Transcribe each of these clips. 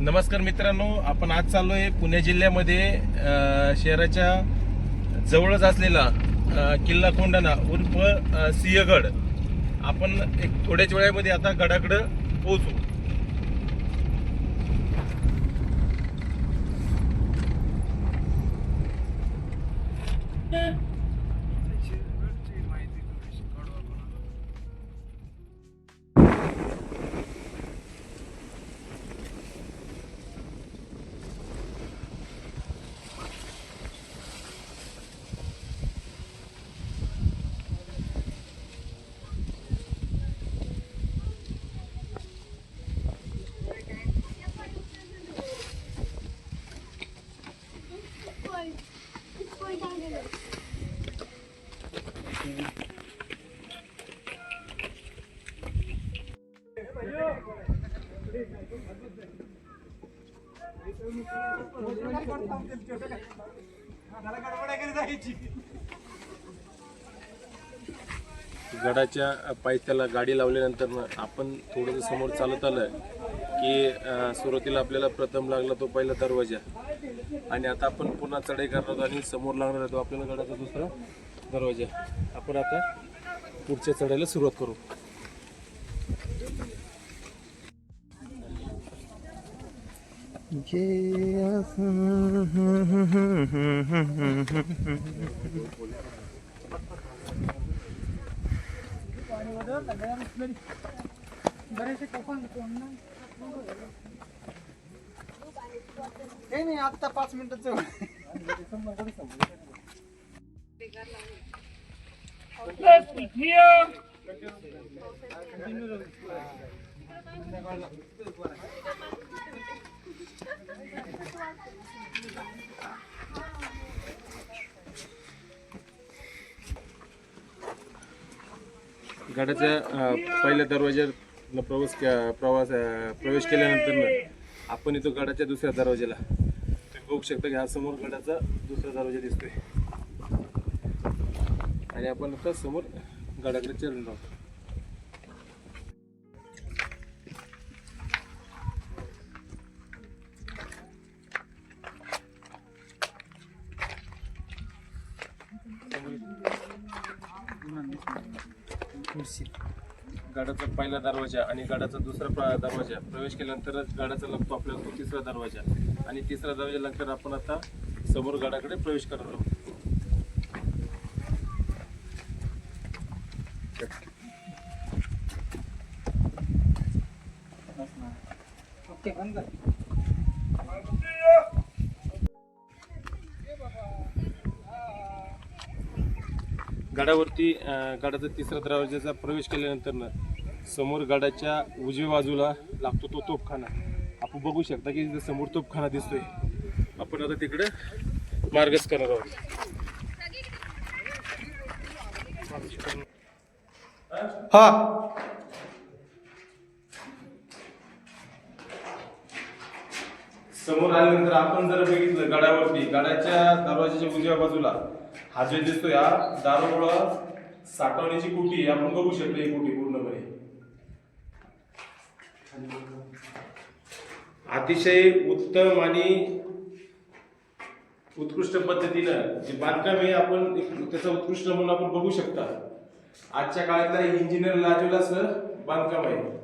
नमस्कार मित्रांनो आपण आज चाललोय पुणे जिल्ह्यामध्ये शहराच्या जवळच असलेला किल्ला कोंढाणा उर्फ सिंहगड. आपण एक थोड्याच वेळामध्ये आता गडाकडं पोहोचू. गडाच्या पायथ्याला गाडी लावल्यानंतर आपण थोडंसं समोर चालत आलं की सुरुवातीला आपल्याला प्रथम लागला तो पहिला दरवाजा. आणि आता आपण पुन्हा चढाई करणार आहोत आणि समोर लागणार आहे तो आपल्याला गडाचा दुसरा दरवाजा. आपण आता पुढच्या चढायला सुरुवात करू. काही नाही आता पाच मिनिटाचं गडाच्या पहिल्या दरवाज्याला प्रवास के- प्रवास प्रवेश केल्यानंतर आपण येतो गडाच्या दुसऱ्या दरवाज्याला. तुम्ही बघू शकता की हा समोर गडाचा दुसरा दरवाजा दिसतोय. आणि आपण आता समोर गडाकडे चढून राहतो. गडाचा पहिला दरवाजा आणि गडाचा दुसरा प्र- दरवाजा प्रवेश केल्यानंतरच गडाचा लागतो आपल्याला तो तिसरा दरवाजा. आणि तिसरा दरवाजा नंतर आपण आता समोर गडाकडे प्रवेश करत आहोत. गडावरती गडाचा तिसरा दरवाजाचा प्रवेश केल्यानंतर ना समोर गडाच्या उजव्या बाजूला लागतो तो तोपखाना आपण बघू शकता की तिथं समोर तोपखाना दिसतोय. आपण आता तिकडे मार्गच करणार आहोत. हा. समोर आल्यानंतर आपण जर बघितलं गडावरती गडाच्या दरवाजाच्या उजव्या बाजूला हा जो दिसतोय हा दारुगोळा साठवण्याची कुटी आहे. आपण बघू शकतो ही कुटी पूर्णपणे. अतिशय उत्तम आणि उत्कृष्ट पद्धतीनं जे बांधकाम आहे आपण त्याचा उत्कृष्ट म्हणून आपण बघू शकता. आजच्या काळातला इंजिनियर लाजवला सर बांधकाम आहे.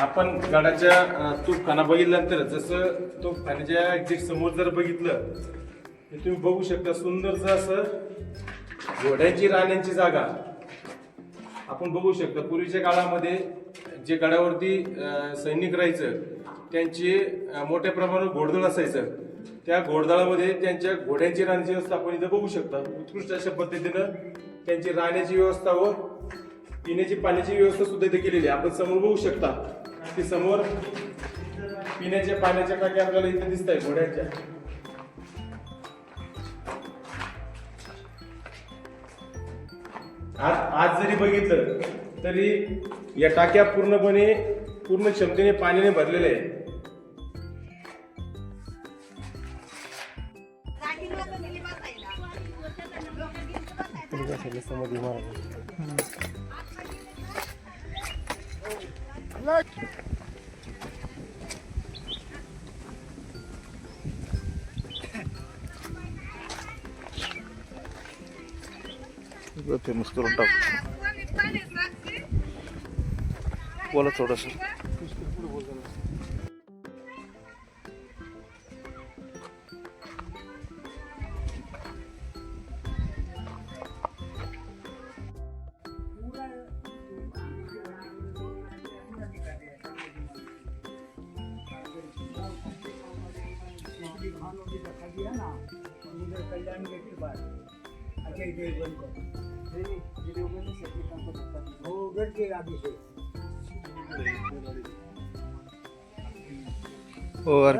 आपण गडाच्या अं, तोफखाना बघितल्यानंतर जसं तोफखान्याच्या एक्झिट समोर जर बघितलं तर तुम्ही बघू शकता सुंदरच असं घोड्यांची राहण्याची जागा. आपण बघू शकता पूर्वीच्या काळामध्ये जे गडावरती सैनिक राहायचं त्यांचे मोठ्या प्रमाणावर घोडदळ असायचं. त्या घोडदळामध्ये त्यांच्या घोड्यांची राहण्याची व्यवस्था आपण इथं बघू शकता. उत्कृष्ट अशा पद्धतीनं त्यांची राहण्याची व्यवस्था व पिण्याची पाण्याची व्यवस्था सुद्धा इथे केलेली आहे. आपण समोर बघू शकता. ती समोर पिण्याच्या पाण्याच्या टाक्या आपल्याला इथे दिसत आहे घोड्याच्या. आज आज जरी बघितलं तरी या टाक्या पूर्णपणे पूर्ण क्षमतेने पाण्याने भरलेल्या आहेत. समोर करून टाकतो बोला थोडंसं.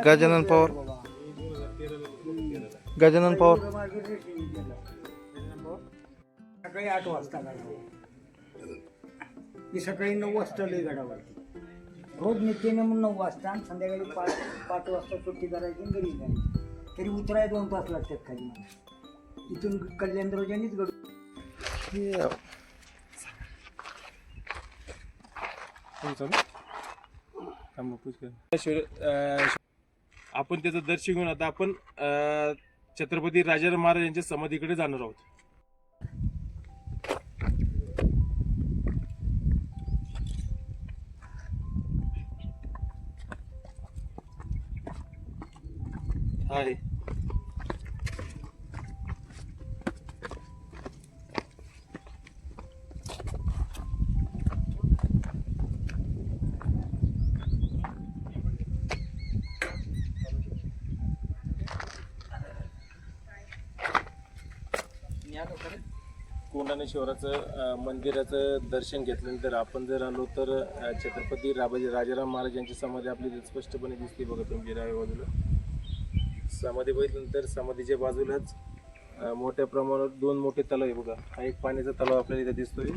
गजानन पवार? गजानन पवार? सकाळी आठ वाजता गाडी मी सकाळी नऊ वाजता लई गडावरती रोज नित्यने मग नऊ वाजता आणि संध्याकाळी पाच पाच वाजता सुट्टी करायची आणि घरी जायची. तरी उतराय दोन तास लागतात खाली मला. इथून कल्याण रोजानीच गड आपण त्याचं दर्शन घेऊन आता आपण छत्रपती राजाराम महाराज यांच्या समाधीकडे जाणार आहोत. आहे ज्ञानेश्वराचं मंदिराचं दर्शन घेतल्यानंतर आपण जर आलो तर छत्रपती राबाजी राजाराम महाराज यांची समाधी आपली स्पष्टपणे दिसते बघा तुमची डाव्या बाजूला. समाधी बघितल्यानंतर समाधीच्या बाजूलाच मोठ्या प्रमाणात दोन मोठे तलाव आहे बघा. हा एक पाण्याचा तलाव आपल्याला इथे दिसतोय.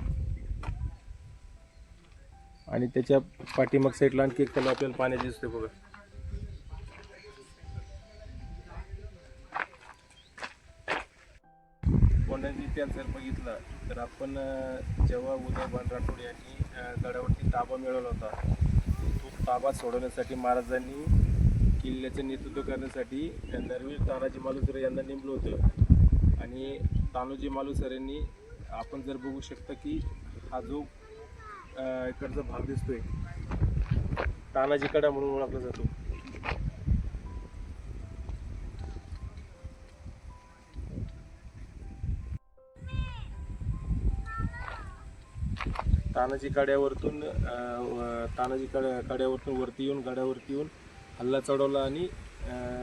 आणि त्याच्या पाठीमाग साईडला आणखी एक तलाव आपल्याला पाण्याचे दिसतोय बघा. कोंडांची इतिहास जर बघितला तर आपण जेव्हा उदयभान राठोड यांनी गडावरती ताबा मिळवला होता तो ताबा सोडवण्यासाठी महाराजांनी किल्ल्याचं नेतृत्व करण्यासाठी नरवीर तानाजी मालुसरे यांना नेमलं होतं. आणि तानोजी मालुसर यांनी आपण जर बघू शकता की हा जो इकडचा भाग दिसतोय तानाजी कडा म्हणून ओळखला जातो. तानाजी कड्यावरतून तानाजी कड्या कड्यावरतून वरती येऊन गाड्यावरती येऊन हल्ला चढवला आणि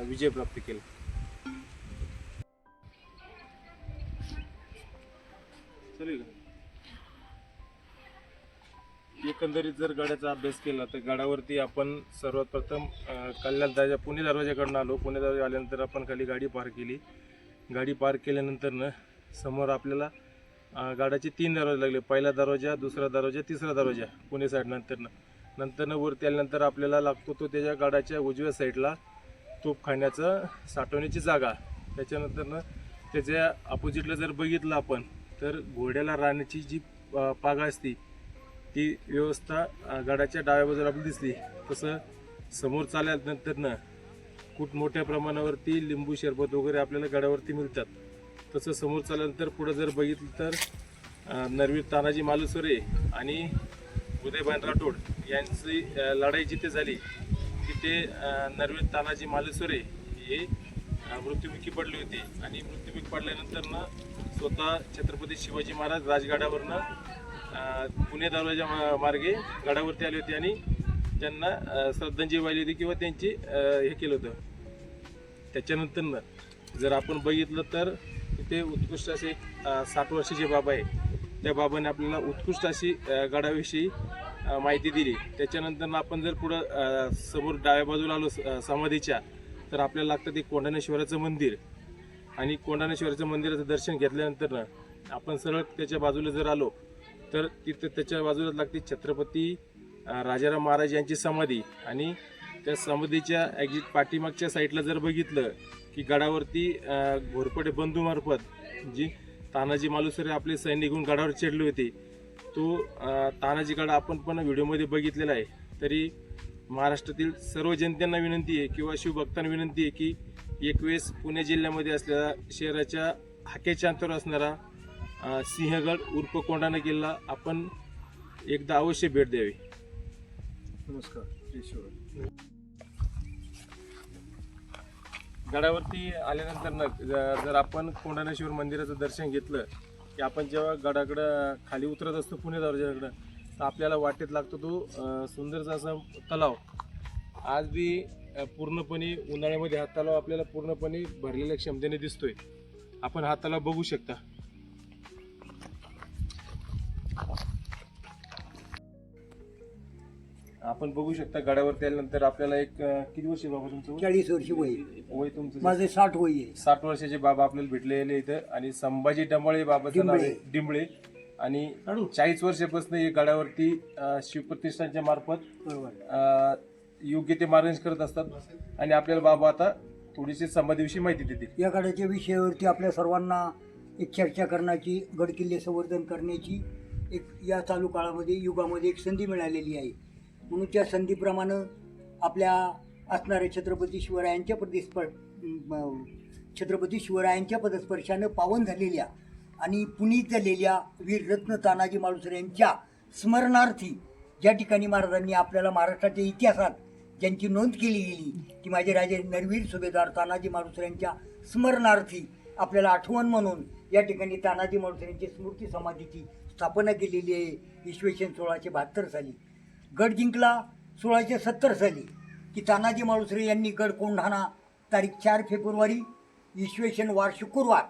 विजय प्राप्त केला. एकंदरीत जर गडाचा अभ्यास केला तर गडावरती आपण सर्वात प्रथम कल्याण दर्जा पुणे दरवाजाकडून आलो. पुणे दरवाजा आल्यानंतर आपण खाली गाडी पार्क केली. गाडी पार्क केल्यानंतर समोर आपल्याला गाडाचे तीन दरवाजे लागले. पहिला दरवाजा दुसरा दरवाजा तिसरा दरवाजा पुणे साईड नंतरनं. नंतरनं वरती आल्यानंतर आपल्याला लागतो तो त्याच्या गाडाच्या उजव्या साईडला तोफखान्याचं साठवण्याची जागा. त्याच्यानंतरनं त्याच्या अपोजिटला जर बघितलं आपण तर घोड्याला राहण्याची जी पागा असती ती व्यवस्था गाडाच्या गडाच्या डाव्या बाजूला आपली दिसली. तसं समोर चालल्यानंतरनं खूप मोठ्या प्रमाणावरती लिंबू शरबत वगैरे आपल्याला गडावरती मिळतात. तसं समोर चालल्यानंतर पुढं जर बघितलं तर नरवीर तानाजी मालुसरे आणि उदयभान राठोड यांची लढाई जिथे झाली तिथे नरवीर तानाजी मालुसरे हे मृत्युमुखी पडले होते. आणि मृत्युमुखी पडल्यानंतर ना स्वतः छत्रपती शिवाजी महाराज राजगडावरनं पुणे दरवाजा मा- मार्गे गडावरती आले होते आणि त्यांना श्रद्धांजली वाहिली होती किंवा त्यांची हे केलं होतं. त्याच्यानंतर जर आपण बघितलं तर ते उत्कृष्ट असे साठ वर्षाचे बाबा आहे त्या बाबाने आपल्याला उत्कृष्ट अशी गडाविषयी माहिती दिली. त्याच्यानंतर आपण जर पुढं समोर डाव्या बाजूला आलो स- समाधीच्या तर आपल्याला लागतं ते कोंढाणेश्वराचं मंदिर. आणि कोंढाणेश्वराचं मंदिराचं दर्शन घेतल्यानंतर आपण सरळ त्याच्या बाजूला जर आलो तर तिथं त्याच्या बाजूला लागते छत्रपती राजाराम महाराज यांची समाधी. आणि त्या समाधीच्या एक्झिट पाठीमागच्या साईडला जर बघितलं की गडावरती घोरपडे बंधूमार्फत जी तानाजी मालुसरे आपले सैनिकहून गडावर चढले होते तो तानाजी गड आपण पण व्हिडिओमध्ये बघितलेला आहे. तरी महाराष्ट्रातील सर्व जनतेंना विनंती आहे किंवा शिवभक्तांना विनंती आहे की एक वेळेस पुणे जिल्ह्यामध्ये असलेला शहराच्या हाकेच्या अंतर असणारा सिंहगड उर्फ कोंढाणा किल्ला आपण एकदा अवश्य भेट द्यावी. नमस्कार. गडावरती आल्यानंतर ना जर आपण कोंडाणेश्वर मंदिराचं दर्शन घेतलं की आपण जेव्हा गडाकडं खाली उतरत असतो पुणे दर्जाकडं तर आपल्याला वाटेत लागतो तो सुंदरचा असा तलाव. आज बी पूर्णपणे उन्हाळ्यामध्ये हा तलाव आपल्याला पूर्णपणे भरलेल्या क्षमतेने दिसतोय. आपण हा तलाव बघू शकता. आपण बघू शकता गडावरती आल्यानंतर आपल्याला एक अं, किती वर्ष बाबा तुमचं? चाळीस वर्ष वय. वय तुमचं माझे साठ वय आहे. साठ वर्षाचे बाबा आपल्याला भेटलेले इथं. आणि संभाजी डंबाळे बाबाचं नाव आहे डिंबळे. आणि चाळीस वर्षापासून हे गडावरती अं, शिवप्रतिष्ठानच्या मार्फत बरोबर. अं, योग्य ते मार्गदर्शन करत असतात. आणि आपल्याला बाबा आता थोडीशी समाधीविषयी माहिती देतील. या गडाच्या विषयावरती आपल्या सर्वांना एक चर्चा करण्याची गडकिल्ले संवर्धन करण्याची एक या चालू काळामध्ये युगामध्ये एक संधी मिळालेली आहे. म्हणूनच्या संधीप्रमाणे आपल्या असणाऱ्या छत्रपती शिवरायांच्या प्रतिस्प छत्रपती शिवरायांच्या पदस्पर्शानं पावन झालेल्या आणि पुनीत झालेल्या वीररत्न तानाजी मालुसरे यांच्या स्मरणार्थी ज्या ठिकाणी महाराजांनी आपल्याला महाराष्ट्राच्या इतिहासात ज्यांची नोंद केली गेली की माझे राजे नरवीर सुभेदार तानाजी मालुसरे यांच्या स्मरणार्थी आपल्याला आठवण म्हणून या ठिकाणी तानाजी मालुसरे यांची स्मृती समाधीची स्थापना केलेली आहे. इसवी सन सोळाशे बहात्तर साली. गड जिंकला सोळाशे सत्तर साली. की तानाजी माळुसरे यांनी गड कोंढाणा तारीख चार फेब्रुवारी इसवी वार शुक्रवार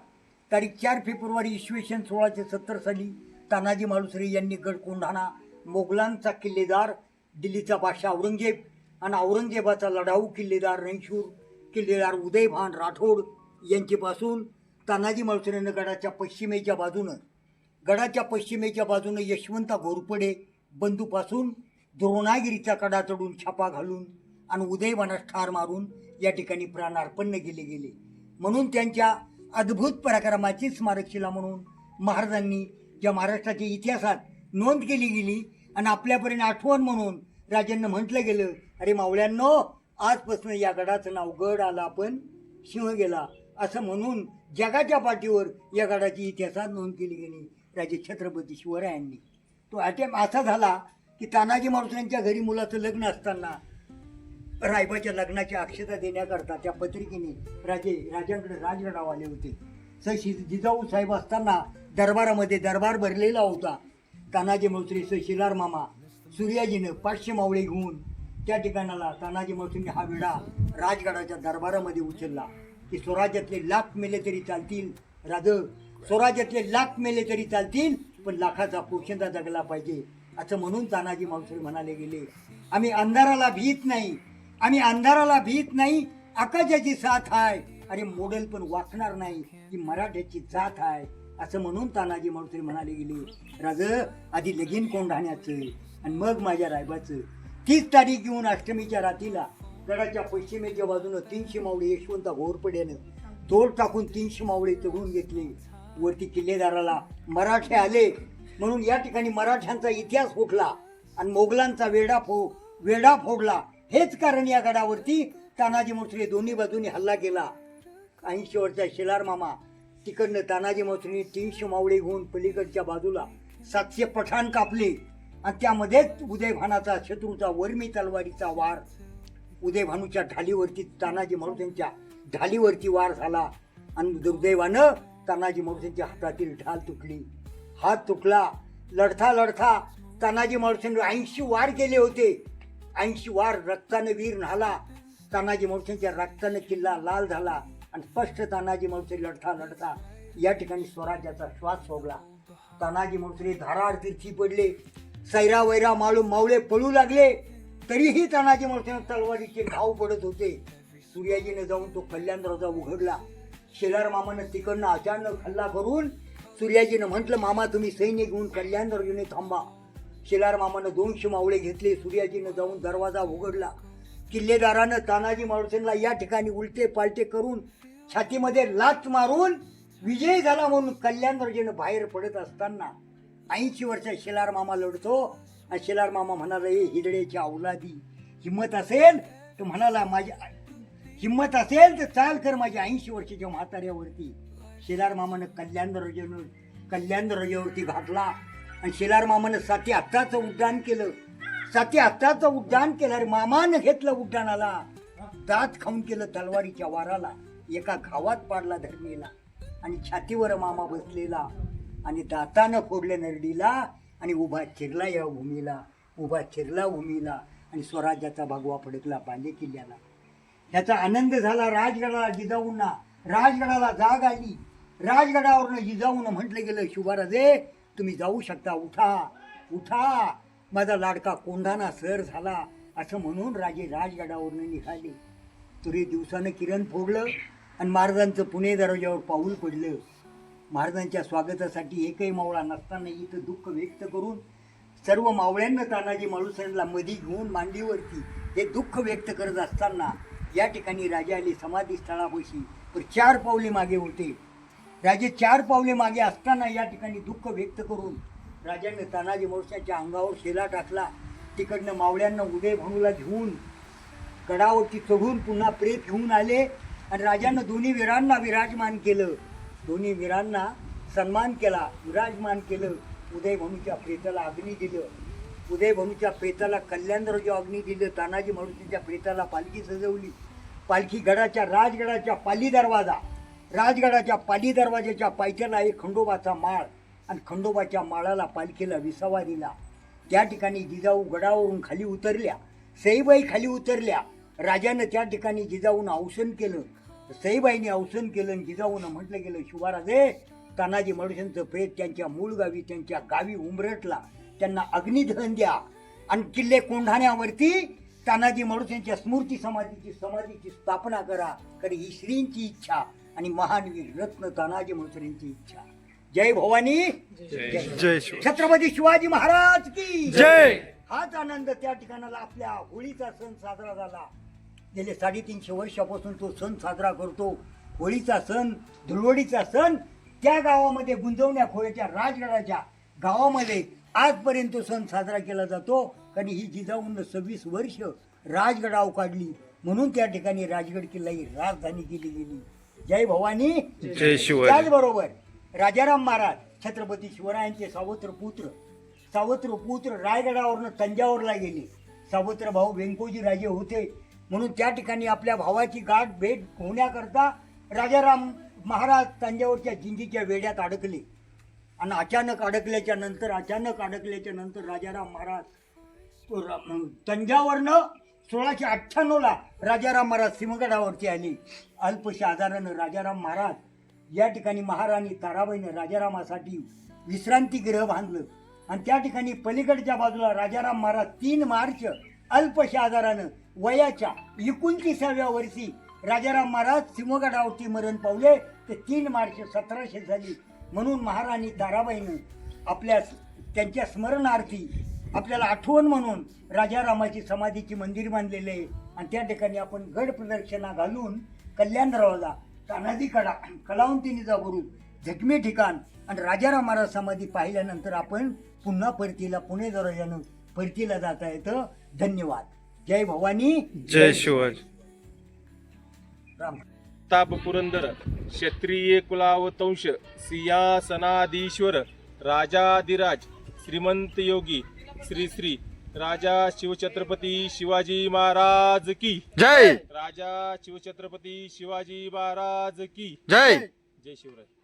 तारीख चार फेब्रुवारी इसवी सोळाशे सत्तर साली तानाजी माळुसरे यांनी गड कोंढाणा मोगलांचा किल्लेदार दिल्लीचा बादशाह औरंगजेब आणि औरंगजेबाचा लढाऊ किल्लेदार रणशूर किल्लेदार उदयभान राठोड यांच्यापासून तानाजी माळुसरेनं गडाच्या पश्चिमेच्या बाजूनं गडाच्या पश्चिमेच्या बाजूनं यशवंता घोरपडे बंधूपासून द्रोणागिरीचा कडा चढून छापा घालून आणि उदयवनास ठार मारून या ठिकाणी प्राणार्पण केले गेले. म्हणून त्यांच्या अद्भुत पराक्रमाची स्मारकशिला म्हणून महाराजांनी ज्या महाराष्ट्राच्या इतिहासात नोंद केली गेली आणि आपल्यापर्यंत आठवण म्हणून राजांना म्हटलं गेलं अरे मावळ्यांनो आजपासून या गडाचं नाव गड आला पण सिंह गेला. असं म्हणून जगाच्या पाठीवर या गडाची इतिहासात नोंद केली गेली राजे छत्रपती शिवरायांनी. तो अटेम असा झाला की तानाजी मारुसांच्या घरी मुलाचं लग्न असताना रायबाच्या लग्नाची अक्षता देण्याकरता त्या पत्रिकेने राजे राजांकडे राजगडाव आले होते. सशी जिजाऊ साहेब असताना दरबारामध्ये दरबार भरलेला होता. तानाजी मौसरी स शिलार मामा सूर्याजीनं पाचशे मावळे घेऊन त्या ठिकाणाला तानाजी मौसरीने हा विडा राजगडाच्या दरबारामध्ये उचलला. की स्वराज्यातले लाख मेले तरी चालतील राज स्वराज्यातले लाख मेले तरी चालतील पण लाखाचा पोशिंदा जगला पाहिजे. असं म्हणून तानाजी मावसरे म्हणाले गेले आम्ही अंधाराला भीत नाही आम्ही अंधाराला भीत नाही आकाशाची साथ आहे. अरे मोडेल पण वाचणार नाही ही मराठ्याची जात आहे असं म्हणून तानाजी मावसरे म्हणाले गेले राज आधी लगीन कोंढाण्याचं आणि मग माझ्या रायबाचं? तीस तारीख घेऊन अष्टमीच्या रात्रीला गडाच्या पश्चिमेच्या बाजूनं तीनशे मावळे यशवंत घोरपड्यानं तोड टाकून तीनशे मावळे चढून घेतले. वरती किल्लेदाराला मराठे आले म्हणून या ठिकाणी मराठ्यांचा इतिहास फुटला आणि मोगलांचा वेडा फो वेडा फोडला. हेच कारण या गडावरती तानाजी मोसरे दोन्ही बाजूनी हल्ला केला. ऐंशी वर्षचा शेलार मामा तिकडनं तानाजी मोसरीने तीनशे मावळे घेऊन पलीकडच्या बाजूला सातशे पठाण कापले. आणि त्यामध्येच उदयभानाचा शत्रूचा वर्मी तलवारीचा वार. उदयभानूच्या ढालीवरती तानाजी मारुतींच्या ढालीवरती वार झाला. आणि दुर्दैवानं तानाजी मारुतींच्या हातातील ढाल तुटली. हात तुटला लढता लढता तानाजी मारुतींनी ऐंशी वार केले होते. ऐंशी वार रक्ताने वीर न्हाला तानाजी मारुतींच्या रक्ताने किल्ला लाल झाला आणि स्पष्ट तानाजी मारुती लढता लढता या ठिकाणी स्वराज्याचा श्वास सोडला. तानाजी मारुती धाराड तिरछी पडले. सैरा वैरा माळू मावळे पळू लागले. तरीही तानाजी मारुतीनं तलवारीचे घाव पडत होते. सूर्याजीने जाऊन तो कल्याण दरवाजा उघडला. शेलार मामानं तिकडनं अचानक हल्ला करून सूर्याजीनं म्हटलं मामा तुम्ही सैन्य घेऊन कल्याण घेऊन थांबा. शिलार मामानं दोनशे मावळे घेतले सूर्याजीनं जाऊन दरवाजा उघडला. किल्लेदारानं तानाजी मारुतींना या ठिकाणी उलटे पालटे करून छातीमध्ये लाच मारून विजय झाला म्हणून कल्याणराजेनं बाहेर पडत असताना ऐंशी वर्षात शेलार मामा लढतो. आणि शिलार मामा म्हणाला ए हिदड्याच्या औलादी हिंमत असेल तर म्हणाला माझी हिंमत असेल तर चाल कर माझ्या ऐंशी वर्षाच्या म्हाताऱ्यावरती. शेलार मामानं कल्याण रजन कल्याण रजेवरती घातला. आणि शेलार मामानं साती आत्ताचं उड्डाण केलं. साती आत्ताचं उड्डाण केलं अरे मामानं घेतलं उड्डाणाला. दात खाऊन केलं तलवारीच्या वाराला. एका घावात पाडला धर्मीला आणि छातीवर मामा बसलेला. आणि दातानं फोडलं नरडीला. आणि उभा चिरला या भूमीला. उभा चिरला भूमीला. आणि स्वराज्याचा भगवा फडकला बांधे किल्ल्याला. ह्याचा आनंद झाला राजगडाला जिजाऊंना. राजगडाला जाग आली. राजगडावरनं जिजाऊन म्हटलं गेलं शुभाराजे तुम्ही जाऊ शकता उठा उठा. माझा लाडका कोंढाणा सर झाला. असं म्हणून राजे राजगडावरनं निघाले. तुरे दिवसानं किरण फोडलं आणि महाराजांचं पुणे दरवाज्यावर पाऊल पडलं. महाराजांच्या स्वागतासाठी एकही मावळा नसताना इथं दुःख व्यक्त करून सर्व मावळ्यांना तानाजी माळुसरला मधी घेऊन मांडीवरती हे दुःख व्यक्त करत असताना या ठिकाणी राजा आले समाधी स्थळापाशी पण चार पावले मागे होते. राजे चार पावले मागे असताना या ठिकाणी दुःख व्यक्त करून राजाने तानाजी माळुसाच्या अंगावर शेला टाकला. तिकडनं मावळ्यांना उदय भाऊला घेऊन गडावरती चढून पुन्हा प्रेत घेऊन आले आणि राजानं दोन्ही वीरांना विराजमान केलं. दोन्ही वीरांना सन्मान केला विराजमान केलं. उदयभणूच्या प्रेताला अग्नी दिलं. उदय भानूच्या प्रेताला कल्याणराजा अग्नी दिलं. तानाजी मारुतीच्या प्रेताला पालखी सजवली. पालखी गडाच्या राजगडाच्या पाली दरवाजा राजगडाच्या पाली दरवाजाच्या पायथ्याला एक खंडोबाचा माळ आणि खंडोबाच्या माळाला पालखीला विसावा दिला. त्या ठिकाणी जिजाऊ गडावरून खाली उतरल्या. सईबाई खाली उतरल्या. राजानं त्या ठिकाणी जिजाऊन औसन केलं. सईबाईने अवसन केलं आणि जिजाऊनं म्हटलं गेलं शिवाराजे तानाजी मडसेंचं प्रेत त्यांच्या मूळ गावी त्यांच्या गावी उमरटला. त्यांना अग्निदहन द्या. आणि किल्ले कोंढाण्यावरती तानाजी मडुसेंच्या स्मृती समाधीची समाधीची स्थापना करा. कारण ही श्रींची इच्छा. आणि महानवीर रत्न तानाजी मडसेंची इच्छा. जय भवानी. जय शिव छत्रपती शिवाजी महाराज की जय. हाच आनंद त्या ठिकाणाला आपल्या होळीचा सण साजरा झाला. गेले साडेतीनशे वर्षापासून तो सण साजरा करतो. होळीचा सण धुळवडीचा सण त्या गावामध्ये गुंजवण्या खोऱ्याच्या राजगडाच्या गावामध्ये आजपर्यंत तो सण साजरा केला जातो. कारण ही जिजाऊन सव्वीस वर्ष राजगडाव काढली. म्हणून त्या ठिकाणी राजगड किल्ला ही राजधानी केली गेली. जय भवानी. जय त्याचबरोबर राजाराम महाराज छत्रपती शिवरायांचे सावत्र पुत्र सावत्र पुत्र रायगडावरनं तंजावरला गेले. सावत्र भाऊ व्यंकोजी राजे होते. म्हणून त्या ठिकाणी आपल्या भावाची गाठ भेट होण्याकरता राजाराम महाराज तंजावरच्या जिंजीच्या वेड्यात अडकले. आणि अचानक अडकल्याच्या नंतर अचानक अडकल्याच्या नंतर राजाराम महाराज तंजावरनं सोळाशे अठ्ठ्याण्णवला राजाराम महाराज सिंहगडावरती आले अल्पशा आजारानं राजाराम महाराज या ठिकाणी महाराणी ताराबाईनं राजारामासाठी विश्रांतीगृह बांधलं. आणि त्या ठिकाणी पलीकडच्या बाजूला राजाराम महाराज तीन मार्च अल्पशा आजारानं वयाच्या एकोणतीसाव्या वर्षी राजाराम महाराज सिंहगडावरती मरण पावले. ते तीन मार्च सतराशे झाली. म्हणून महाराणी ताराबाईनं आपल्या त्यांच्या स्मरणार्थी आपल्याला आठवण म्हणून राजारामाची समाधीची मंदिर बांधलेले आहे. आणि त्या ठिकाणी आपण गड प्रदक्षिणा घालून कल्याण दरवाजा तानाजी कडा कलावंतिनीचा गुरु जखमी ठिकाण आणि राजाराम महाराज समाधी पाहिल्यानंतर आपण पुन्हा परतीला पुणे दरवाजानं परतीला जाता येतं. धन्यवाद. जय भवानी. जय शिवाजी. राम. ताप पुरंदर क्षत्रिय कुलावतंश सिंहासनाधीश्वर राजाधिराज श्रीमंत योगी श्री श्री राजा शिवछत्रपती शिवाजी महाराज की. जय. राजा शिवछत्रपती शिवाजी महाराज की. जय. जय शिवराय.